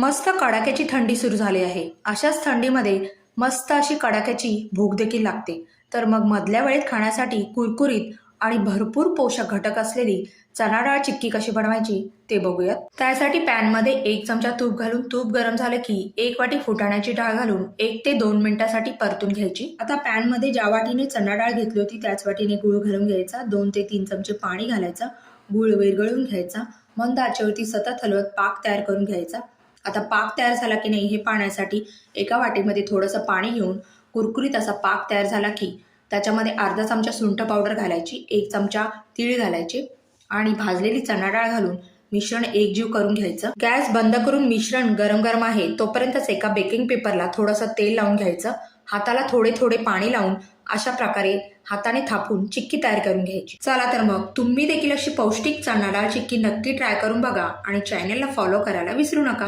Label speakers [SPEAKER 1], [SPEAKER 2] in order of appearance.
[SPEAKER 1] मस्त कडाक्याची थंडी सुरू झाली आहे. अशाच थंडीमध्ये मस्त अशी कडाक्याची भूक देखील लागते. तर मग मधल्या वेळेत खाण्यासाठी कुरकुरीत आणि भरपूर पोषक घटक असलेली चणा डाळ चिक्की कशी बनवायची ते बघूयात. त्यासाठी पॅनमध्ये एक चमचा तूप घालून तूप गरम झालं की एक वाटी फुटाण्याची डाळ घालून एक ते दोन मिनिटासाठी परतून घ्यायची. आता पॅनमध्ये ज्या वाटीने चणा डाळ घेतली होती त्याच वाटीने गुळ घालून घ्यायचा. दोन ते तीन चमचे पाणी घालायचं. गुळ विरघळून घ्यायचा. मंद आचेवरती सतत हलवत पाक तयार करून घ्यायचा. आता पाक तयार झाला की नाही हे पाण्यासाठी एका वाटीमध्ये थोडंसं पाणी घेऊन कुरकुरीत असा पाक तयार झाला की त्याच्यामध्ये अर्धा चमचा सुंठ पावडर घालायची एक चमचा तीळ घालायचे आणि भाजलेली चणा डाळ घालून मिश्रण एकजीव करून घ्यायचं. गॅस बंद करून मिश्रण गरम गरम आहे तोपर्यंतच एका बेकिंग पेपरला थोडंसं तेल लावून घ्यायचं. हाताला थोडे थोडे पाणी लावून अशा प्रकारे हाताने थापून चिक्की तयार करून घ्यायची. चला तर मग तुम्ही देखील अशी पौष्टिक चणा डाळ चिक्की नक्की ट्राय करून बघा आणि चॅनेलला फॉलो करायला विसरू नका.